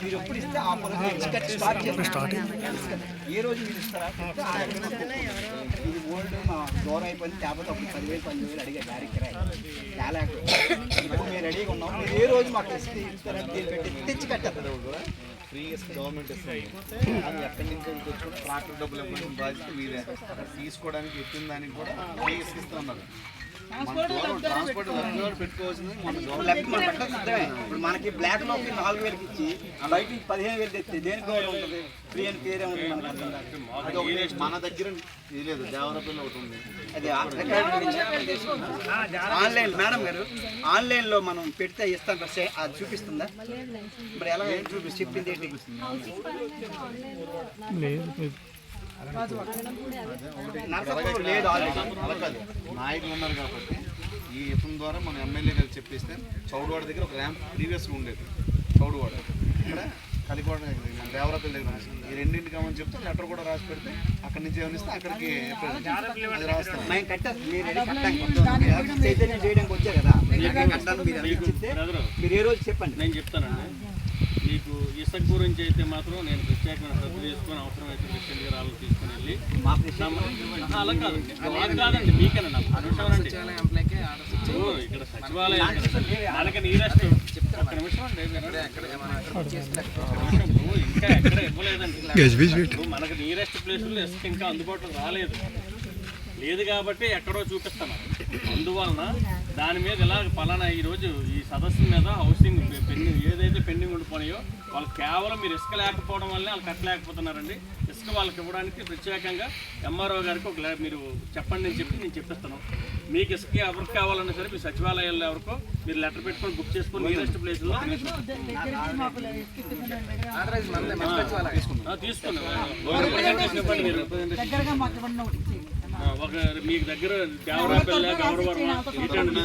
మీరు ఎప్పుడు ఇస్తే ఆ పొలం ఎక్స్కట్ స్టార్ట్ చేస్తారు ఏ రోజు మీరు ఇస్తారా చెప్తే ఆ ఎకరం ఇది ఓల్డ్ మా దూరం అయిపోయింది లేకపోతే అప్పుడు పదివేలు పన్నెండు వేలు అడిగే గారి కిరాయి చాలా ఇప్పుడు మేము రెడీగా ఉన్నాం మీరు ఏ రోజు మాకు ఇస్తే ఇస్తారని దీన్ని పెట్టి తెచ్చి కట్టేస్తారు ఫ్రీగా గవర్నమెంట్ ఇస్తుంది అది ఎక్కడి నుంచి తెచ్చుకుంటే ట్రాక్టర్ డబ్బులు బాధ్యత తీసుకోవడానికి ఎత్తిన దానికి కూడా ఫ్రీగా ఇస్తున్నారు ఇప్పుడు మనకి బ్లాక్లోకి నాలుగు వేలకి ఇచ్చి బయట పదిహేను వేలు తెస్తే దేనికి గౌరవం ఉంటుంది? ఫ్రీ అని పేరే మనకు ఒకటి మన దగ్గర ఇది లేదు దేవరపల్లి ఒకటి ఉంది. అది ఆ రికార్డు గురించి ఆన్లైన్ మేడం గారు ఆన్లైన్లో మనం పెడితే ఇస్తాం కదా, అది చూపిస్తుందా? మరి ఎలా చూపి చెప్పింది నరసాపురం లేదు ఆల్రెడీ. అలా కాదు నాయకులు ఉన్నారు కాబట్టి ఈ యత్నం ద్వారా మన ఎమ్మెల్యే గారు చెప్పిస్తే చౌడవాడ దగ్గర ఒక ర్యాంప్ ప్రీవియస్గా ఉండేది. చౌడవాడ. ఇక్కడ కలికోడ దగ్గర దేవరపల్లి దగ్గర. ఈ రెండింటికి కామని చెప్తే లెటర్ కూడా రాసి పెడితే అక్కడి నుంచి ఏమైనా ఇస్తే అక్కడికి రాస్తాం. మీరు ఏ రోజు చెప్పండి. నేను చెప్తానండి. మీకు ఇసుక గురించి అయితే మాత్రం నేను ప్రత్యేకమైన శ్రద్ధ తీసుకొని అవసరమైతే ప్రెసిడెంట్ గారు వాళ్ళు తీసుకొని వెళ్ళి అలా కాదు కాదండి అండి ఇప్పుడు ఇక్కడ సచివాలయం మనకి నీరెస్ట్ మనకు ఇంకా ఎక్కడ ఇవ్వలేదండి మనకి నియరెస్ట్ ప్లేసుల్లో ఇసుక ఇంకా అందుబాటులో రాలేదు. లేదు కాబట్టి ఎక్కడో చూపిస్తాను. అందువలన దాని మీద ఇలా పలానా ఈ రోజు ఈ సదస్సు మీద హౌసింగ్ పెండింగ్ ఏదైతే పెండింగ్ ఉండిపోయినాయో వాళ్ళు కేవలం మీరు ఇసుక లేకపోవడం వల్లే వాళ్ళు కట్టలేకపోతున్నారండి. ఇసుక వాళ్ళకి ఇవ్వడానికి ప్రత్యేకంగా ఎంఆర్ఓ గారికి ఒక మీరు చెప్పండి అని చెప్పి నేను చెప్పిస్తాను. మీకు ఇసుక ఎవరికి కావాలన్నా సరే మీ సచివాలయాల్లో ఎవరికో మీరు లెటర్ పెట్టుకొని బుక్ చేసుకొని నియరెస్ట్ ప్లేస్లో తీసుకున్నాం మీరు. దగ్గరగా మాకు ఇవ్వండి ఒకటి ఇచ్చేయండి. ఆ, ఒక మీకు దగ్గర దేవరాపల్లి గౌరవర్మ ఇటండి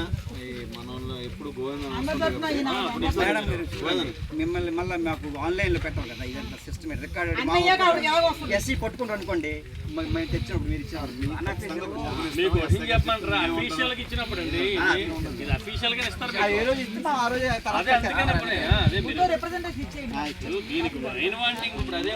మిమ్మల్ని మళ్ళీ మాకు ఆన్లైన్లో పెట్టాం కదా ఇదంతా సిస్టమ్ రికార్డ్ అయ్యాక ఆవిడకి ఎవరు వస్తుంది? ఎస్సీ కొట్టుకుంటారు అనుకోండి మ- మేము తెచ్చినప్పుడు మీరు ఇచ్చినప్పుడు అదే